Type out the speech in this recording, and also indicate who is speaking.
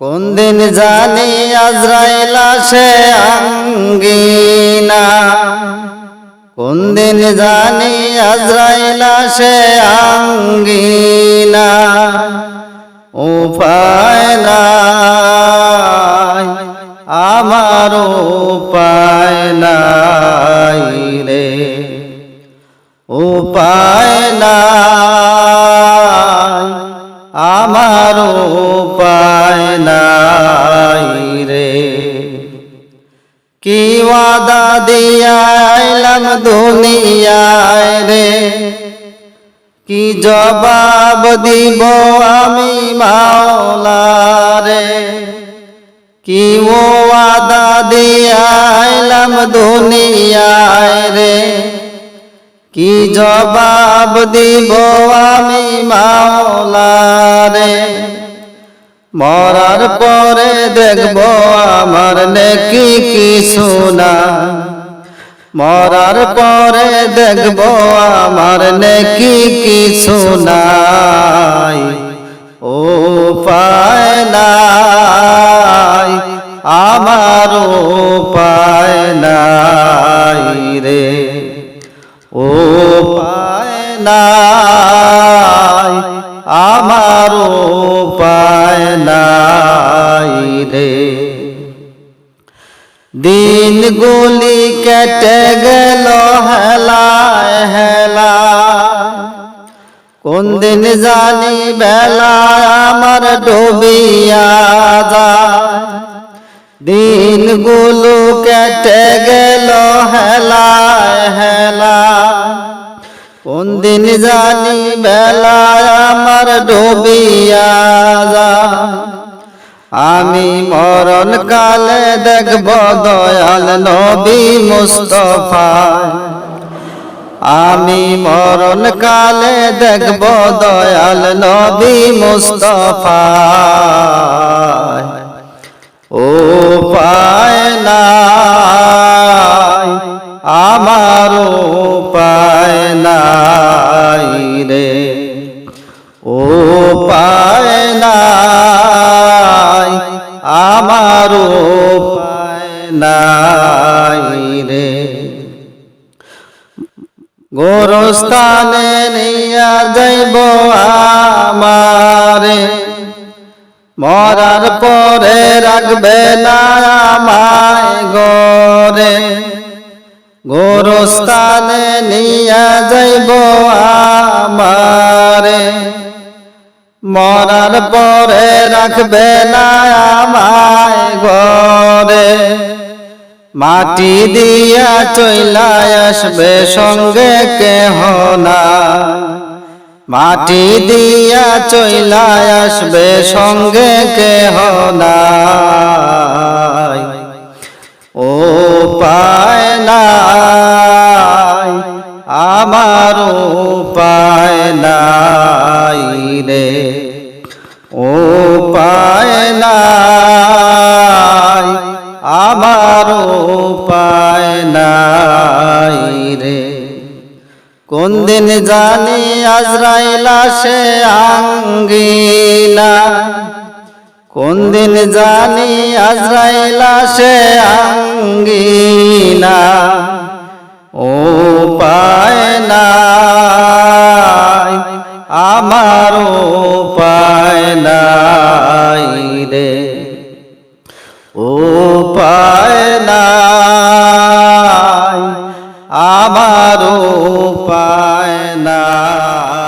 Speaker 1: কোন দিন জানি আজরাইল আসে আঙ্গিনা? কোন দিন জানি আজরাইল আসে আঙ্গিনা? উপায় নাই, আমার উপায় নাই রে। উপায় নাই আমার উপায় নাই রে। কি ওয়াদা দিয়া আইলাম দুনিয়ায় রে? কি জবাব দিব আমি মাওলা রে? কি ও ওয়াদা দিয়া আইলাম দুনিয়ায় রে? কি জবাব দিব আমি মাওলারে মরার পরে দেখব আমার নেকি কি সোনা মরার পরে দেখব আমার নেকি কি সোনাই আমার পায় নাই রে। দিন গুলি কেটে গেল, হেলায় হেলা কোন দিন জানি বেলা আমার ডুবিয়া যায়। দিনগুলো কেটে গেল হেলায় কোন দিন জানি বেলা আমার ডুবিয়া যায় আমি মরণ কালে দেখব দয়াল নবী মুস্তফা। আমি মরণ কালে দেখব দয়াল নবী মুস্তফা। নাই রে। গোরস্থানে নিয়া যাইব আমারে। মরার পরে রাখবে না আমায় গরে গোরস্থানে নিয়া যাইব আমারে। মরার পরে রাখবে না আমায় গরে মাটি দিয়া চইলা আসবে সঙ্গে কেহ না। মাটি দিয়া চইলা আসবে সঙ্গে কেহ নাই। ও পায় নাই আমার পায় নাই। আমার পায় নাই রে। কোন দিন জানি আজরাইল আসে আঙ্গিনা কোন দিন জানি আজরাইল আসে আঙ্গিনা ও পায় নাই, আমার পায় নাই আমার পায় নাই